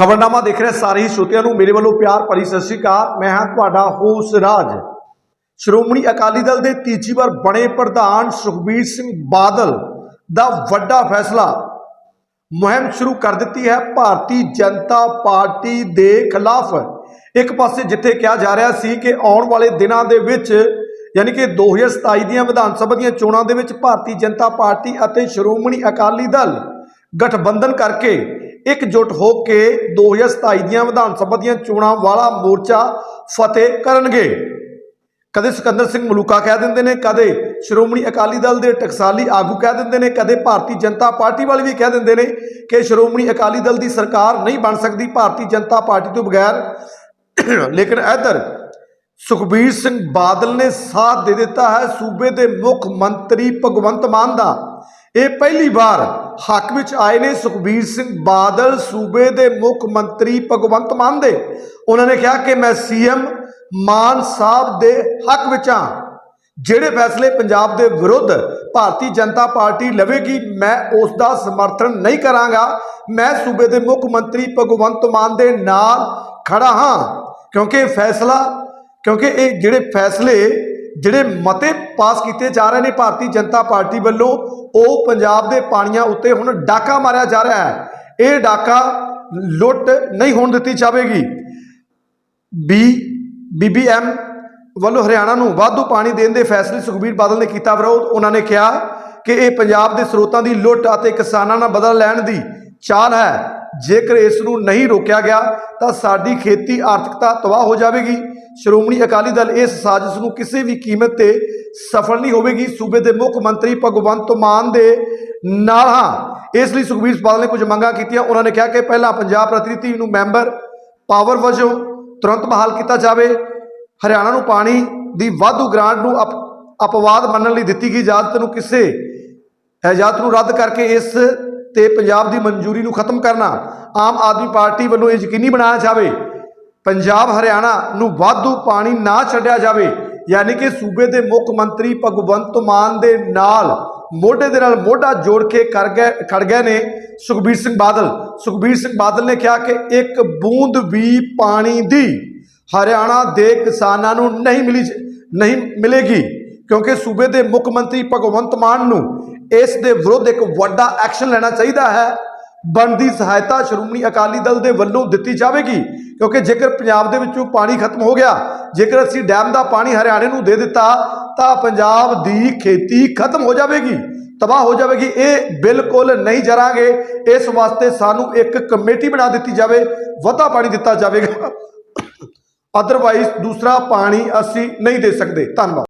ਖਬਰਨਾਮਾ ਦੇਖ ਰਹੇ ਸਾਰੇ ਹੀ ਸਰੋਤਿਆਂ ਨੂੰ ਮੇਰੇ ਵੱਲੋਂ ਪਿਆਰ ਭਰੀ ਸਤਿ ਸ਼੍ਰੀ ਅਕਾਲ। ਮੈਂ ਹਾਂ ਤੁਹਾਡਾ ਹੋਸ ਰਾਜ। ਸ਼੍ਰੋਮਣੀ ਅਕਾਲੀ ਦਲ ਦੇ ਤੀਜੀ ਵਾਰ ਬਣੇ ਪ੍ਰਧਾਨ ਸੁਖਬੀਰ ਸਿੰਘ ਬਾਦਲ ਦਾ ਵੱਡਾ ਫੈਸਲਾ ਮੁਹਿੰਮ ਸ਼ੁਰੂ ਕਰ ਦਿੱਤੀ ਹੈ। ਭਾਰਤੀ ਜਨਤਾ ਪਾਰਟੀ ਦੇ ਖਿਲਾਫ ਇੱਕ ਪਾਸੇ ਜਿੱਥੇ ਕਿਹਾ ਜਾ ਰਿਹਾ ਸੀ ਕਿ ਆਉਣ ਵਾਲੇ ਦਿਨਾਂ ਦੇ ਵਿੱਚ, ਯਾਨੀ ਕਿ 2027 ਦੀਆਂ ਵਿਧਾਨ ਸਭਾ ਦੀਆਂ ਚੋਣਾਂ ਦੇ ਵਿੱਚ ਭਾਰਤੀ ਜਨਤਾ ਪਾਰਟੀ ਅਤੇ ਸ਼੍ਰੋਮਣੀ ਅਕਾਲੀ ਦਲ ਗਠਬੰਧਨ ਕਰਕੇ ਇਕਜੁੱਟ ਹੋ ਕੇ 2027 ਦੀਆਂ ਵਿਧਾਨ ਸਭਾ ਦੀਆਂ ਚੋਣਾਂ ਵਾਲਾ ਮੋਰਚਾ ਫਤਿਹ ਕਰਨਗੇ। ਕਦੇ ਸਿਕੰਦਰ ਸਿੰਘ ਮਲੂਕਾ ਕਹਿ ਦਿੰਦੇ ਨੇ, ਕਦੇ ਸ਼੍ਰੋਮਣੀ ਅਕਾਲੀ ਦਲ ਦੇ ਟਕਸਾਲੀ ਆਗੂ ਕਹਿ ਦਿੰਦੇ ਨੇ, ਕਦੇ ਭਾਰਤੀ ਜਨਤਾ ਪਾਰਟੀ ਵਾਲੇ ਵੀ ਕਹਿ ਦਿੰਦੇ ਨੇ ਕਿ ਸ਼੍ਰੋਮਣੀ ਅਕਾਲੀ ਦਲ ਦੀ ਸਰਕਾਰ ਨਹੀਂ ਬਣ ਸਕਦੀ ਭਾਰਤੀ ਜਨਤਾ ਪਾਰਟੀ ਤੋਂ ਬਗੈਰ। ਲੇਕਿਨ ਇੱਧਰ ਸੁਖਬੀਰ ਸਿੰਘ ਬਾਦਲ ਨੇ ਸਾਥ ਦੇ ਦਿੱਤਾ ਹੈ ਸੂਬੇ ਦੇ ਮੁੱਖ ਮੰਤਰੀ ਭਗਵੰਤ ਮਾਨ ਦਾ। ਇਹ ਪਹਿਲੀ ਵਾਰ ਹੱਕ ਵਿੱਚ ਆਏ ਨੇ ਸੁਖਬੀਰ ਸਿੰਘ ਬਾਦਲ, ਸੂਬੇ ਦੇ ਮੁੱਖ ਮੰਤਰੀ ਭਗਵੰਤ ਮਾਨ ਦੇ। ਉਹਨਾਂ ਨੇ ਕਿਹਾ ਕਿ ਮੈਂ ਸੀਐਮ ਮਾਨ ਸਾਹਿਬ ਦੇ ਹੱਕ ਵਿੱਚ ਹਾਂ। ਜਿਹੜੇ ਫੈਸਲੇ ਪੰਜਾਬ ਦੇ ਵਿਰੁੱਧ ਭਾਰਤੀ ਜਨਤਾ ਪਾਰਟੀ ਲਵੇਗੀ, ਮੈਂ ਉਸ ਦਾ ਸਮਰਥਨ ਨਹੀਂ ਕਰਾਂਗਾ। ਮੈਂ ਸੂਬੇ ਦੇ ਮੁੱਖ ਮੰਤਰੀ ਭਗਵੰਤ ਮਾਨ ਦੇ ਨਾਲ ਖੜਾ ਹਾਂ। ਕਿਉਂਕਿ ਫੈਸਲਾ, ਕਿਉਂਕਿ ਇਹ ਜਿਹੜੇ ਫੈਸਲੇ ਜਿਹੜੇ ਮਤੇ ਪਾਸ ਕੀਤੇ ਜਾ ਰਹੇ ਨੇ ਭਾਰਤੀ ਜਨਤਾ ਪਾਰਟੀ ਵੱਲੋਂ, ਉਹ ਪੰਜਾਬ ਦੇ ਪਾਣੀਆਂ ਉੱਤੇ ਹੁਣ ਡਾਕਾ ਮਾਰਿਆ ਜਾ ਰਿਹਾ ਹੈ। ਇਹ ਡਾਕਾ ਲੁੱਟ ਨਹੀਂ ਹੋਣ ਦਿੱਤੀ ਜਾਵੇਗੀ। ਬੀ, ਬੀਬੀਐਮ ਵੱਲੋਂ ਹਰਿਆਣਾ ਨੂੰ ਵਾਧੂ ਪਾਣੀ ਦੇਣ ਦੇ ਫੈਸਲੇ ਸੁਖਬੀਰ ਬਾਦਲ ਨੇ ਕੀਤਾ ਵਿਰੋਧ। ਉਹਨਾਂ ਨੇ ਕਿਹਾ ਕਿ ਇਹ ਪੰਜਾਬ ਦੇ ਸਰੋਤਾਂ ਦੀ ਲੁੱਟ ਅਤੇ ਕਿਸਾਨਾਂ ਨਾਲ ਬਦਲ ਲੈਣ ਦੀ ਚਾਲ ਹੈ। ਜੇਕਰ ਇਸ ਨੂੰ ਨਹੀਂ ਰੋਕਿਆ ਗਿਆ, ਤਾਂ ਸਾਡੀ ਖੇਤੀ ਆਰਥਿਕਤਾ ਤਬਾਹ ਹੋ ਜਾਵੇਗੀ। ਸ਼੍ਰੋਮਣੀ ਅਕਾਲੀ ਦਲ ਇਸ ਸਾਜ਼ਿਸ਼ ਨੂੰ ਕਿਸੇ ਵੀ ਕੀਮਤ ਤੇ ਸਫਲ ਨਹੀਂ ਹੋਵੇਗੀ। ਸੂਬੇ ਦੇ ਮੁੱਖ ਮੰਤਰੀ ਭਗਵੰਤ ਮਾਨ ਦੇ ਨਾਲ ਹਾਂ। ਇਸ ਲਈ ਸੁਖਬੀਰ ਬਾਦਲ ਨੇ ਕੁਝ ਮੰਗਾਂ ਕੀਤੀਆਂ। ਉਹਨਾਂ ਨੇ ਕਿਹਾ ਕਿ ਪਹਿਲਾਂ ਪੰਜਾਬ ਪ੍ਰਤੀਨਿਧੀ ਨੂੰ ਮੈਂਬਰ ਪਾਵਰ ਵਜੋਂ ਤੁਰੰਤ ਬਹਾਲ ਕੀਤਾ ਜਾਵੇ। ਹਰਿਆਣਾ ਨੂੰ ਪਾਣੀ ਦੀ ਵਾਧੂ ਗ੍ਰਾਂਟ ਨੂੰ ਅਪ, ਅਪਵਾਦ ਮੰਨਣ ਲਈ ਦਿੱਤੀ ਗਈ ਇਜਾਜ਼ਤ ਨੂੰ ਕਿਸੇ ਇਜਾਜ਼ਤ ਨੂੰ ਰੱਦ ਕਰਕੇ ਇਸ ਤੇ ਪੰਜਾਬ ਦੀ ਮਨਜ਼ੂਰੀ ਨੂੰ ਖਤਮ ਕਰਨਾ ਆਮ ਆਦਮੀ ਪਾਰਟੀ ਵੱਲੋਂ ਇਹ ਯਕੀਨੀ ਬਣਾਇਆ ਜਾਵੇ। ਪੰਜਾਬ ਹਰਿਆਣਾ ਨੂੰ ਵਾਧੂ ਪਾਣੀ ਨਾ ਛੱਡਿਆ ਜਾਵੇ, ਯਾਨੀ ਕਿ ਸੂਬੇ ਦੇ ਮੁੱਖ ਮੰਤਰੀ ਭਗਵੰਤ ਮਾਨ ਦੇ ਨਾਲ ਮੋਢੇ ਦੇ ਨਾਲ ਮੋਢਾ ਜੋੜ ਕੇ ਕਰ ਗਏ, ਖੜ ਗਏ ਨੇ ਸੁਖਬੀਰ ਸਿੰਘ ਬਾਦਲ। ਸੁਖਬੀਰ ਸਿੰਘ ਬਾਦਲ ਨੇ ਕਿਹਾ ਕਿ ਇੱਕ ਬੂੰਦ ਵੀ ਪਾਣੀ ਦੀ ਹਰਿਆਣਾ ਦੇ ਕਿਸਾਨਾਂ ਨੂੰ ਨਹੀਂ ਮਿਲੀ, ਨਹੀਂ ਮਿਲੇਗੀ। ਕਿਉਂਕਿ ਸੂਬੇ ਦੇ ਮੁੱਖ ਮੰਤਰੀ ਭਗਵੰਤ ਮਾਨ ਨੂੰ ਇਸ ਦੇ ਵਿਰੁੱਧ ਇੱਕ ਵੱਡਾ ਐਕਸ਼ਨ ਲੈਣਾ ਚਾਹੀਦਾ ਹੈ। ਬਣਦੀ ਸਹਾਇਤਾ ਸ਼੍ਰੋਮਣੀ ਅਕਾਲੀ ਦਲ ਦੇ ਵੱਲੋਂ ਦਿੱਤੀ ਜਾਵੇਗੀ, ਕਿਉਂਕਿ ਜੇਕਰ ਪੰਜਾਬ ਦੇ ਵਿੱਚੋਂ ਪਾਣੀ ਖਤਮ ਹੋ ਗਿਆ, ਜੇਕਰ ਅਸੀਂ ਡੈਮ ਦਾ ਪਾਣੀ ਹਰਿਆਣੇ ਨੂੰ ਦੇ ਦਿੱਤਾ, ਤਾਂ ਪੰਜਾਬ ਦੀ ਖੇਤੀ ਖਤਮ ਹੋ ਜਾਵੇਗੀ, ਤਬਾਹ ਹੋ ਜਾਵੇਗੀ। ਇਹ ਬਿਲਕੁਲ ਨਹੀਂ ਜਰਾਂਗੇ। ਇਸ ਵਾਸਤੇ ਸਾਨੂੰ ਇੱਕ ਕਮੇਟੀ ਬਣਾ ਦਿੱਤੀ ਜਾਵੇ, ਵਧਾ ਪਾਣੀ ਦਿੱਤਾ ਜਾਵੇਗਾ। ਅਦਰਵਾਈਜ਼ ਦੂਸਰਾ ਪਾਣੀ ਅਸੀਂ ਨਹੀਂ ਦੇ ਸਕਦੇ। ਧੰਨਵਾਦ।